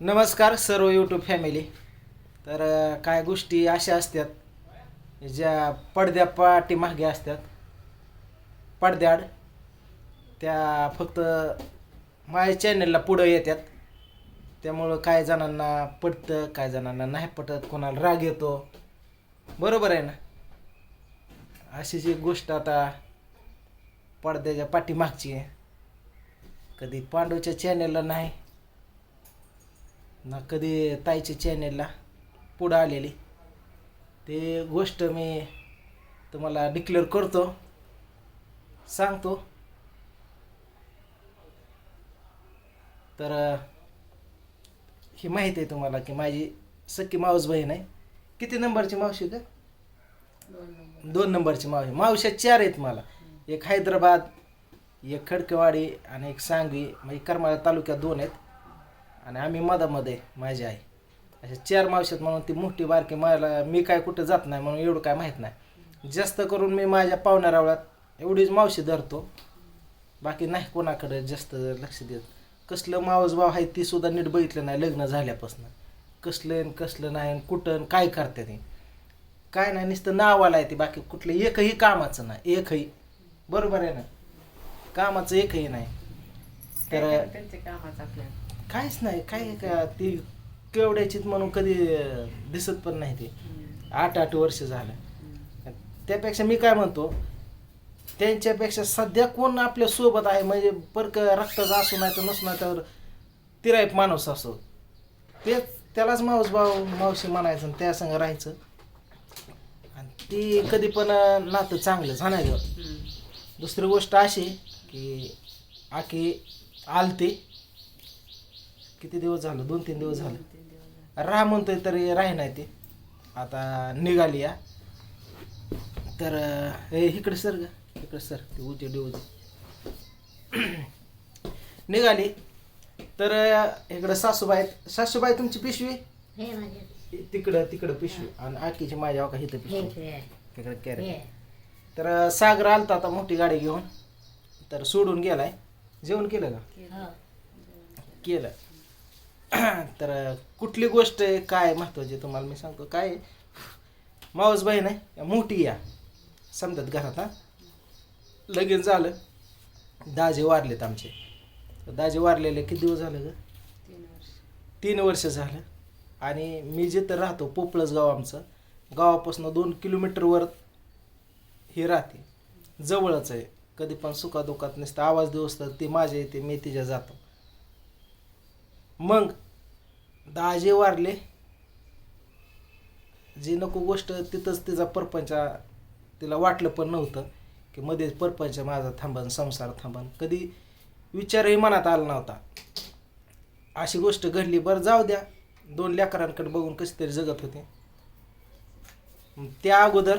नमस्कार सर्व YouTube family तर काय गोष्टी अशा असतात ज्या पडद्या पाठी मागे असतात. पडद्याआड त्या फक्त माझ्या चॅनलला पुढं येतात. त्यामुळं काय जणांना पटतं काय जणांना नाही पटत कोणाला राग येतो. बरोबर आहे ना? अशी जी गोष्ट आता पडद्याच्या पाठीमागची आहे. कधी पांडूच्या चॅनलला नाही ना कधी ताईच्या चॅनेलला पुढं आलेली. ते गोष्ट मी तुम्हाला डिक्लेअर करतो. सांगतो. तर ही माहिती आहे तुम्हाला की माझी सख्खी मावस बहीण आहे. किती नंबरची मावशी का दोन नंबरची मावशी. मावश्या चार आहेत मला. एक हैदराबाद एक खडकेवाडी आणि एक सांगवी. म्हणजे करमाळा तालुक्यात दोन आहेत. आणि आम्ही मधामध्ये माझी आई. अशा चार मावशात म्हणून ती मोठी बारकी मला मी काय कुठं जात नाही म्हणून एवढं काय माहीत नाही. जास्त करून मी माझ्या पाहुण्यारावळ्यात एवढीच मावशी धरतो. बाकी नाही कोणाकडे जास्त लक्ष देत. कसलं मावस भाव आहे ती सुद्धा नीट बघितलं नाही लग्न झाल्यापासून. कसलं कसलं नाही कुठं काय करते ते. काय नाही नुसतं नावाला आहे ते. बाकी कुठलं एकही कामाचं नाही. एकही. बरोबर आहे ना? कामाचं एकही नाही. तर त्यांचे कामाचं आपल्याला? काहीच नाही काय का ती केवढ्याचीत म्हणून कधी दिसत पण नाही ते. आठ आठ वर्ष झालं. त्यापेक्षा मी काय म्हणतो त्यांच्यापेक्षा सध्या कोण आपल्यासोबत आहे म्हणजे परक रक्ताचा असू नाही तर नसू नाही तर तिराईप माणूस असो. तेच त्यालाच मावस भाऊ मावशी म्हणायचं आणि त्या संग राहायचं. आणि ती कधी पण नातं चांगलं झालं दुसरी गोष्ट अशी की आकी आलती. किती दिवस झालं? दोन तीन दिवस झालं. राहा म्हणतोय तरी राही नाही ते. आता निघाली या. तर हे इकडे सर ग. इकडे सर ते उजे डिवजे निघाली. तर इकडं सासूबाई. सासूबाई तुमची पिशवी? तिकडं तिकडं पिशवी. आणि आकीची माझ्या का इथं पिशवी? तिकडं कॅरेट हे. तर सागर आलता आता मोठी गाडी घेऊन. तर सोडून गेलाय. जेवण केलं का? हो. केलं. तर कुठली गोष्ट आहे काय महत्वाची तुम्हाला मी सांगतो. काय? मावस बहीण आहे मोठी या. समजत घरात हा? लगीन झालं. दाजे वारलेत आमचे. दाजे वारलेले किती दिवस झालं ग? तीन वर्ष. तीन वर्ष झालं. आणि मी जिथं राहतो पोपळस गाव आमचं गावापासून दोन किलोमीटरवर हे राहते. जवळच आहे. कधी पण सुखादुखात नसतं. आवाज दिवस तर ती माझ्या येते मी तिच्या जातो. मग दाजे वारले. जी नको गोष्ट तिथंच तिचा परपंच तिला वाटलं पण नव्हतं की मध्ये परपंच माझा थांबन संसार थांबन. कधी विचारही मनात आला नव्हता. अशी गोष्ट घडली. बरं जाऊ द्या. दोन लेकरांकडे बघून कशी तरी जगत होते. त्या अगोदर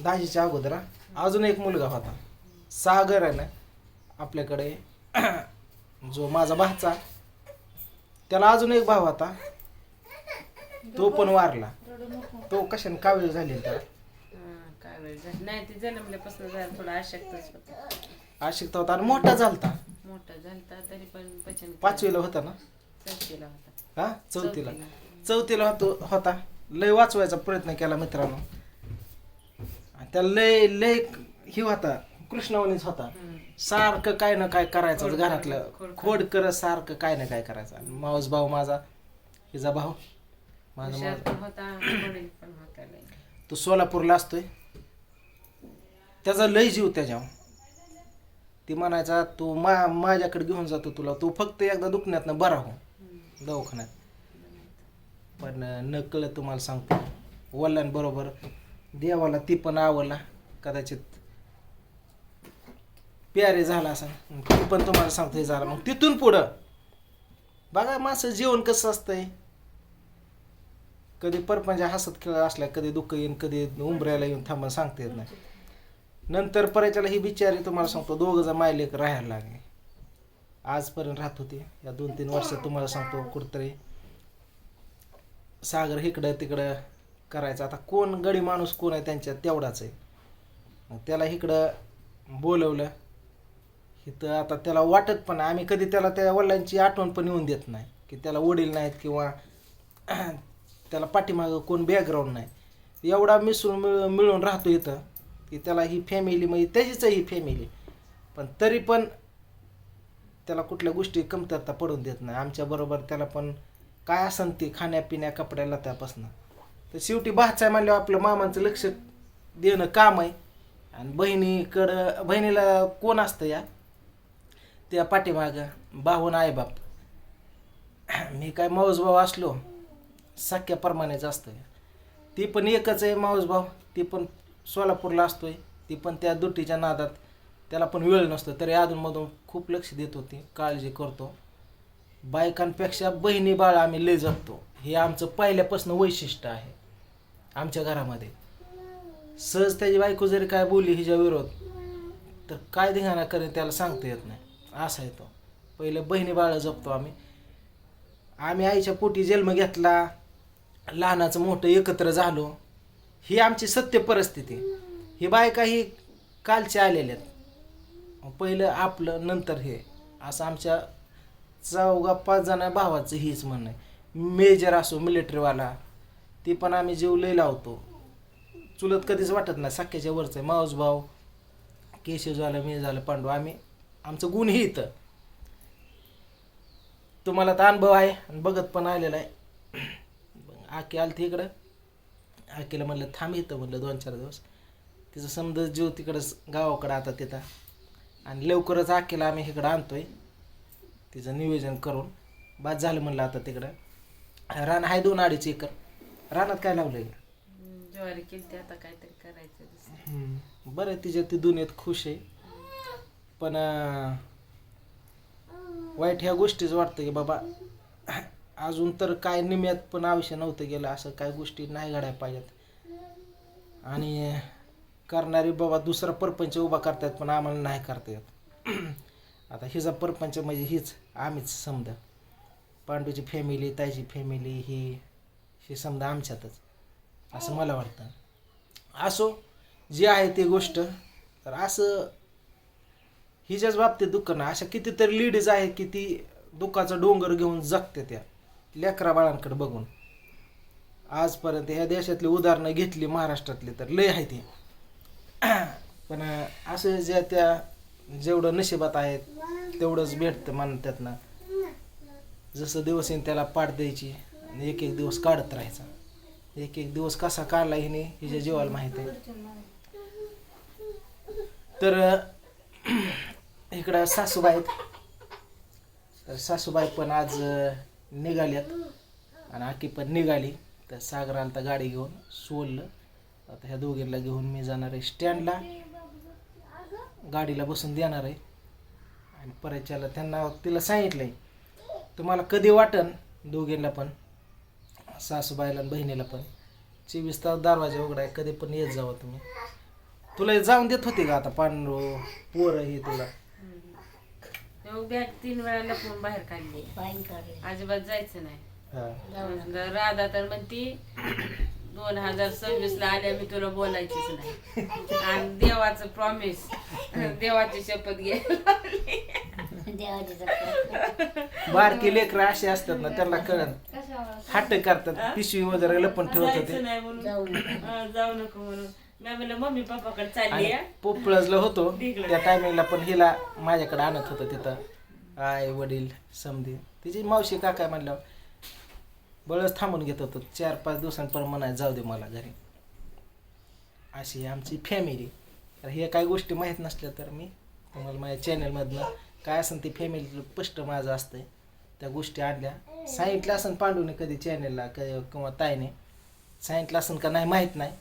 दाजीच्या अगोदर अजून एक मुलगा होता. सागर आहे ना आपल्याकडे जो माझा भाचा त्याला अजून एक भाव होता तो पण वारला. तो कशाने कावीळ झाली त्याला? काय वेळ झाली. नाही ते जन्मल्यापासून जरा थोडा अशक्तच होता. आशिकता होता आणि मोठा झालता. मोठा झालता तरी पण पचन पाचवीला होता ना? चौथीला होता. हा चौथीला. चौथीला होतो होता. लय वाचवायचा प्रयत्न केला मित्रांनो. आणि त्याला लय लय हे होता. कृष्णवणीच होता. सारखं काय ना काय करायचं घरातलं. खोड करत सारखं काय ना काय करायचं. मावस भाऊ माझा हिचा भाऊ. माझा. तो सोलापूरला असतोय. त्याचा लय जीव त्याच्यावर. ती म्हणायचा तू मा माझ्याकडे घेऊन जातो तुला. तू फक्त एकदा दुखण्यातनं बरा हो. दवाखान्यात. पण नकळत तुम्हाला सांगतो. वडिलांबरोबर देवाला ती पण आवडला. कदाचित प्यारे झाला असं. तू पण तुम्हाला सांगतो हे झालं. मग तिथून पुढं. बघा माणसं जीवन कसं असतंय. कधी परपंच हसत खेळ असला कधी दुःख येईन कधी उंबऱ्याला येऊन थांबून सांगता येत नाही. नंतर पर्याच्याला ही बिचारी तुम्हाला सांगतो दोघं जण मायलेक राहायला लागले. आजपर्यंत राहत होते. या दोन तीन वर्षात तुम्हाला सांगतो कुठतरी सागर इकडं तिकडं करायचं. आता कोण गडी माणूस कोण आहे त्यांच्यात तेवढाच आहे. मग त्याला इकडं बोलवलं. इथं आता त्याला वाटत पण आम्ही कधी त्याला त्या वडिलांची आठवण पण येऊन देत नाही. की त्याला वडील नाहीत किंवा त्याला पाठीमागं कोण बॅकग्राऊंड नाही. एवढा मिसळून मिळ मिळून राहतो इथं की त्याला ही फॅमिली म्हणजे त्याचीच ही फॅमिली पण तरी पण त्याला कुठल्या गोष्टी कमतरता पडून देत नाही. आमच्याबरोबर त्याला पण काय असन ते खाण्यापिण्या कपड्याला त्यापासनं. तर शेवटी बाहेरचा म्हणल्यावर आपलं मामांचं लक्ष देणं काम आहे. आणि बहिणीकडं बहिणीला कोण असतं या? त्या पाठीमाग बाहून आहे बाप. मी काय माऊस भाऊ असलो सख्याप्रमाणेच असतं ती पण एकच आहे माऊस भाऊ ती पण सोलापूरला असतोय ती पण त्या दुटीच्या नादात त्याला पण वेळ नसतो तरी अधूनमधून खूप लक्ष देत होती काळजी करतो. बायकांपेक्षा बहिणी बाळ आम्ही लय जगतो हे आमचं पहिल्यापासून वैशिष्ट्य आहे आमच्या घरामध्ये. सहज त्याची बायको जरी काय बोलली हिच्या विरोध तर काय धिंगाणा करेन त्याला सांगता येत नाही. असा आहे तो पहिलं बहिणी बाळ जपतो आम्ही. आम्ही आईच्या पोटी जन्म घेतला लहानाचं मोठं एकत्र झालो. ही आमची सत्य परिस्थिती. ही बायका ही कालचे आलेल्या आहेत. पहिलं आपलं नंतर हे. असं आमच्या चौघा पाच जण भावाचं हीच म्हणणं आहे. मेजर असो मिलिटरीवाला ती पण आम्ही जीव लय लावतो. चुलत कधीच वाटत नाही. सख्याच्या वरचं आहे. माऊस भाऊ केशव झालं मी झालं पांडू आम्ही आमचं गुण ही इथं. तुम्हाला तर अनुभव आहे आणि बघत पण आलेला आहे. आकी आलं इकडं. आकीला म्हणलं थांब इथं म्हणलं दोन चार दिवस. तिचं समजा जीव तिकडंच गावाकडं आता तिथं. आणि लवकरच आकीला आम्ही इकडं आणतोय. तिचं नियोजन करून. बाद झालं म्हणलं आता तिकडं. रान आहे दोन अडीच एकर. रानात काय लावलं हम्म, ज्वारी केली आता काहीतरी करायचं. बरं तिच्या ती दुनियेत खुश आहे. पण वाईट ह्या गोष्टीच वाटतं की बाबा अजून तर काय निम्यात पण आयुष्य नव्हतं गेलं असं काय गोष्टी नाही घडायला पाहिजेत. आणि करणारी बाबा दुसरा परपंच उभा करतायत पण आम्हाला नाही करता येत. आता हिचा परपंच म्हणजे हीच आम्हीच समजा पांडूची फॅमिली ताईची फॅमिली ही ही समजा आमच्यातच असं मला वाटतं. असो जे आहे ते गोष्ट तर असं हिच्याच बाबतीत दुःख नाही. अशा कितीतरी लेडीज आहेत की ती दुःखाचा डोंगर घेऊन जगते त्या लेकरा बाळांकडे बघून. आजपर्यंत ह्या देशातली उदाहरणं घेतली महाराष्ट्रातली तर लय आहे ती. पण असं ज्या त्या जेवढं नशिबात आहेत तेवढंच भेटतं म्हणतात ना. जसं दिवस येईन त्याला पाठ द्यायची आणि एक एक दिवस काढत राहायचा. एक एक दिवस कसा काढला हिने हिच्या जीवाला माहीत आहे. तर इकडं सासूबाई आहेत. तर सासूबाई पण आज निघाल्यात आणि आकी पण निघाली. तर सागराला तर गाडी घेऊन सोललं आता ह्या दोघींना घेऊन मी जाणार आहे स्टँडला. गाडीला बसून देणार आहे. आणि परतच्याला त्यांना तिला सांगितलंय तुम्हाला कधी वाटन दोघींना पण? सासूबाईला आणि बहिणीला पण. चोवीस तास दरवाजा उघडाय कधी पण येत जावं तुम्ही. तुला जाऊन देत होते का आता पांडू पोरं हे तुला? मग बॅग तीन वेळा लपवून बाहेर काढली. अजिबात जायचं नाही. हा. म्हणलं, राधा तर म्हणती दोन हजार सव्वीस ला आल्या मी तुला बोलायचीच नाही. आणि देवाचं प्रॉमिस देवाची शपथ घे बारकी लेकरं असे असतात ना त्यांना कळण. हट्ट करतात पिशवी वगैरे लपून ठेवत होते नाही म्हणून. हा, जाऊ नको म्हणून. मी म्हणलं मम्मी पप्पाकडे चालली आहे. पोपळजला होतो. त्या टायमिंगला पण हिला माझ्याकडे आणत होतं तिथं. आई वडील समधी. तिची मावशी काका म्हणलं बळच थांबून घेत होतो. चार पाच दिवसांपर्यंत म्हणाय जाऊ दे मला घरी. अशी आमची फॅमिली तर हे काही गोष्टी माहीत नसल्या तर मी तुम्हाला माझ्या चॅनलमधनं काय असेल ते फॅमिली स्पष्ट माझं असतंय. त्या गोष्टी आणल्या. सांगितलं असेल पांडूने कधी चॅनलला किंवा ताईने. सांगितलं असेल का नाही माहीत नाही.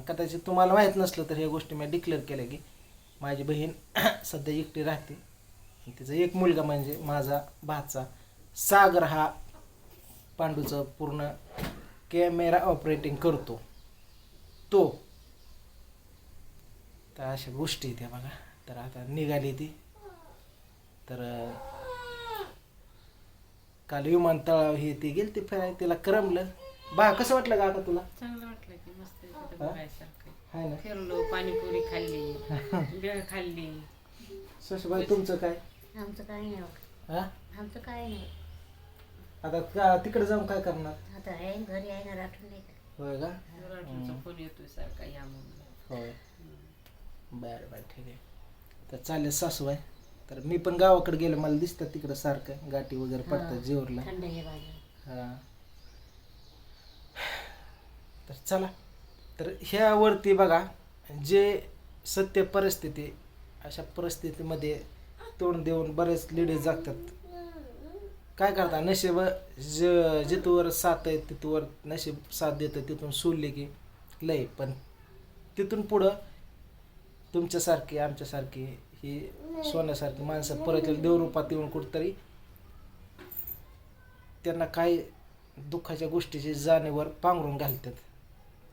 कदाचित तुम्हाला माहीत नसलं तर ह्या गोष्टी मी डिक्लेअर केल्या की माझी बहीण सध्या एकटी राहते. तिचा एक मुलगा म्हणजे माझा भाचा सागर हा पांडूचं पूर्ण कॅमेरा ऑपरेटिंग करतो. तो. तर अशा गोष्टी त्या बघा. तर आता निघाली ती. तर काल विमानतळावर हे ती गेली ती फिरायला. तिला करमलं. बा कसं वाटलं का आता तुला? चांगलं वाटलं की मस्त आहे तिथं हा? बघायसारखं. हाय ना. फिरलो पाणीपुरी खाल्ली भेळ खाल्ली. तुमचं काय? आमचं काही नाही बघ. हा? आमचं काही नाही. आता का तिकडे जाऊन काय करणार? आता आहे घरी आहे ना नाही का? होय का? फोन येतोय सारखा या म्हणून. होय. बरं बरं ठीक आहे. तर चालेल सासूबाई. तर मी पण गावाकडे गेलो मला दिसतं तिकडं सारखं गाठी वगैरे पडतात जेवरला. थंड हे बाजू हा. तर चला. तर ह्यावरती बघा जे सत्य परिस्थिती अशा परिस्थितीमध्ये तोंड देऊन बरेच लेडीज जागतात. काय करता? नशीब ज जिथवर साथ आहे तिथवर नशीब साथ देतं तिथून सोडले की लय. पण तिथून पुढं तुमच्यासारखी आमच्यासारखी ही सोन्यासारखी माणसं परत देवरूपात येऊन कुठतरी त्यांना काही दुःखाच्या गोष्टीची जाणीवर पांघरून घालतात.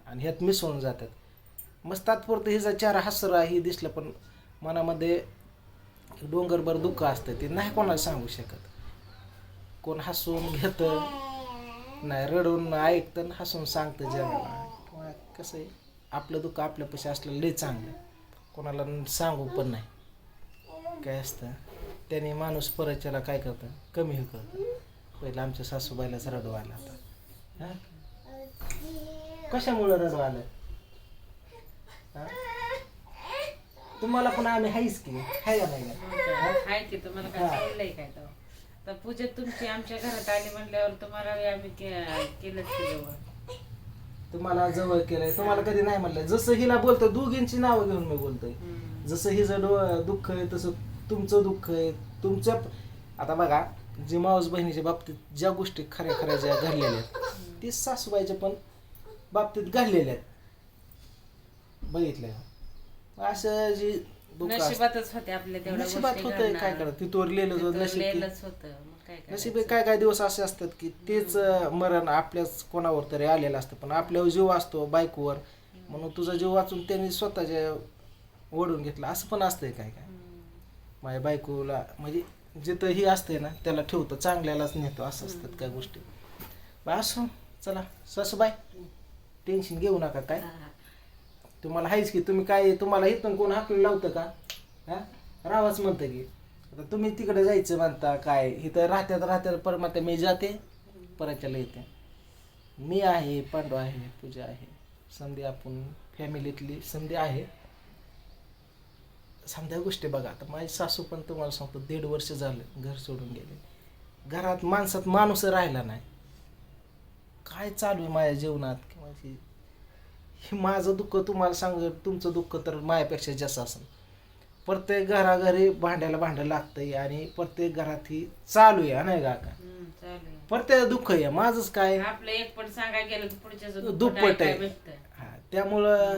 आणि ह्यात मिसळून जातात. मग तात्पुरतं हिचा चार हसरा ही दिसलं पण मनामध्ये डोंगरभर दुःख असतं. ते नाही कोणाला सांगू शकत. कोण हसून घेतं नाही रडून ऐकतं हसून सांगतं जगाला. किंवा कसं आहे? आपलं दुःख आपल्यापाशी असलं लय चांगलं कोणाला सांगू पण नाही. काय असतं? त्याने माणूस परच्याला काय करतं? कमी हे करतं. पहिलं आमच्या सासूबाईलाच रडू आला आता हां? कशामुळं रडू आलं हा? तुम्हाला पण आम्ही हाईच की हाय का नाही का? आहे की तुम्हाला काय हा. सांगितलंय काय तर पूजा तुमची आमच्या घरात आली म्हणल्यावर तुम्हाला बी आम्ही के- केलंच की जवळ तुम्हाला जवळ केलंय तुम्हाला कधी नाही म्हणलं जसं हिला बोलतोय दोघींची नावं घेऊन मी बोलतोय हम्म. जसं हिचं डो दुःख आहे तसं तुमचं दुःख आहे तुमच्या आता बघा जी मावस बहिणीच्या बाबतीत ज्या गोष्टी खऱ्या खऱ्या ज्या घडलेल्या आहेत ती सासूबाईच्या पण बाबतीत घडलेल्या आहेत. बघितल्या असं जी दुःख असतं, नशिबातच होते आपल्या तेवढ्या नशिबात होतंय काय घडणार. करत तिथवर लिहिलं तिथं जो नशीब की- लिहिलंच होतं. नशीब? काय काय दिवस असे असतात की तेच मरण आपल्याच कोणावर तरी आलेलं असतं. पण आपल्यावर जीव असतो बायकोवर. म्हणून तुझा जीव वाचून त्यांनी स्वतःच्या ओढून घेतला. असं पण असतंय काय काय. माझ्या बायकोला म्हणजे जिथं ही असते ना त्याला ठेवतो. चांगल्यालाच नेतो. असं असतात काय गोष्टी. असो. चला. सासूबाई. टेन्शन घेऊ नका काय. तुम्हाला हायच की तुम्ही काय तुम्हाला इथून कोण हाकलं लावतं का? हा? राहावंच म्हणतं की आता तुम्ही तिकडे जायचं म्हणता काय? इथं राहत्यात राहत्यात परमात्या मी जाते परतच्याला येते. मी आहे पांडू आहे पूजा आहे. संधी आपण फॅमिलीतली संधी आहे. समजा गोष्टी बघा आता माझी सासू पण तुम्हाला सांगतो दीड वर्ष झालं घर सोडून गेले. घरात माणसात माणूस राहिला नाही. काय चालू आहे माझ्या जीवनात? किंवा हे माझं दुःख तुम्हाला सांग तुमचं दुःख तर माझ्यापेक्षा जास्त असेल. प्रत्येक घराघरी भांड्याला भांडं लागतंय आणि प्रत्येक घरात ही चालू आहे नाही का का. प्रत्येक दुःख आहे माझंच काय? आपलं एक पण सांगायला गेलं की पुढच्याचं दुप्पट आहे. हा त्यामुळं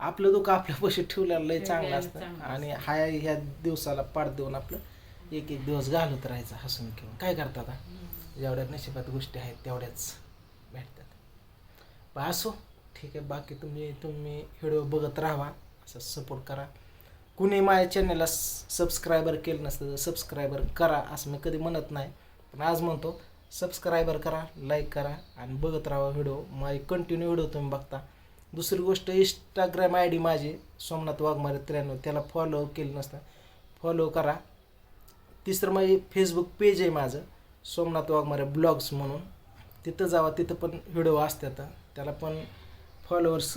आपलं दुःख आपल्यापाशी ठेवलेलं लय चांगलं असतं. आणि हाय ह्या दिवसाला पाठ देऊन आपलं एक एक दिवस घालत राहायचं हसून घेऊन काय करतात आता? जेवढ्या नशिबात गोष्टी आहेत तेवढ्याच. असो. ठीक आहे बाकी तुम्ही तुम्ही व्हिडिओ बघत राहा असं सपोर्ट करा. कुणी माझ्या चॅनलला सबस्क्रायबर केलं नसतं तर सबस्क्रायबर करा असं मी कधी म्हणत नाही. पण आज म्हणतो सबस्क्रायबर करा लाईक करा आणि बघत राहा व्हिडिओ. माझे कंटिन्यू व्हिडिओ तुम्ही बघता. दुसरी गोष्ट इंस्टाग्राम आय डी माझी सोमनाथ वाघमारे त्र्याण्णव. त्याला फॉलो केलं नसतं. फॉलो करा. तिसरं माझी फेसबुक पेज आहे माझं. सोमनाथ वाघमारे ब्लॉग्स म्हणून. तिथं जावा तिथं पण व्हिडिओ असतात त्याला पण फॉलोअर्स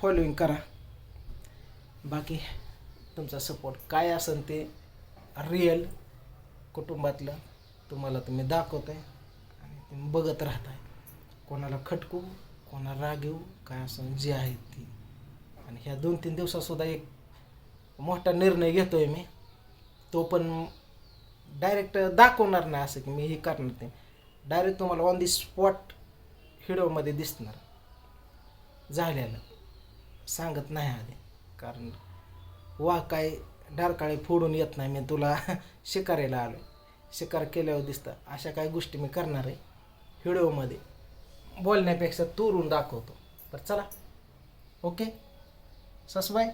फॉलोईंग करा. बाकी तुमचा सपोर्ट काय असेल ते रिअल कुटुंबातलं तुम्हाला तुम्ही दाखवत आहे आणि तुम्ही बघत राहताय. कोणाला खटकू कोणाला राग येऊ काय असं जे आहे ती. आणि ह्या दोन तीन दिवसातसुद्धा एक मोठा निर्णय घेतो आहे मी. तो पण डायरेक्ट दाखवणार नाही असं की मी हे करणार नाही. डायरेक्ट तुम्हाला ऑन दी स्पॉट व्हिडिओमध्ये दिसणार. झालेलं. सांगत नाही आधी. कारण वा काय डारकाळे फोडून येत नाही मी तुला शिकारायला आलो शिकार केल्यावर दिसतं. अशा काही गोष्टी मी करणार आहे व्हिडिओमध्ये बोलण्यापेक्षा तुरून दाखवतो. तर चला. ओके ससबाय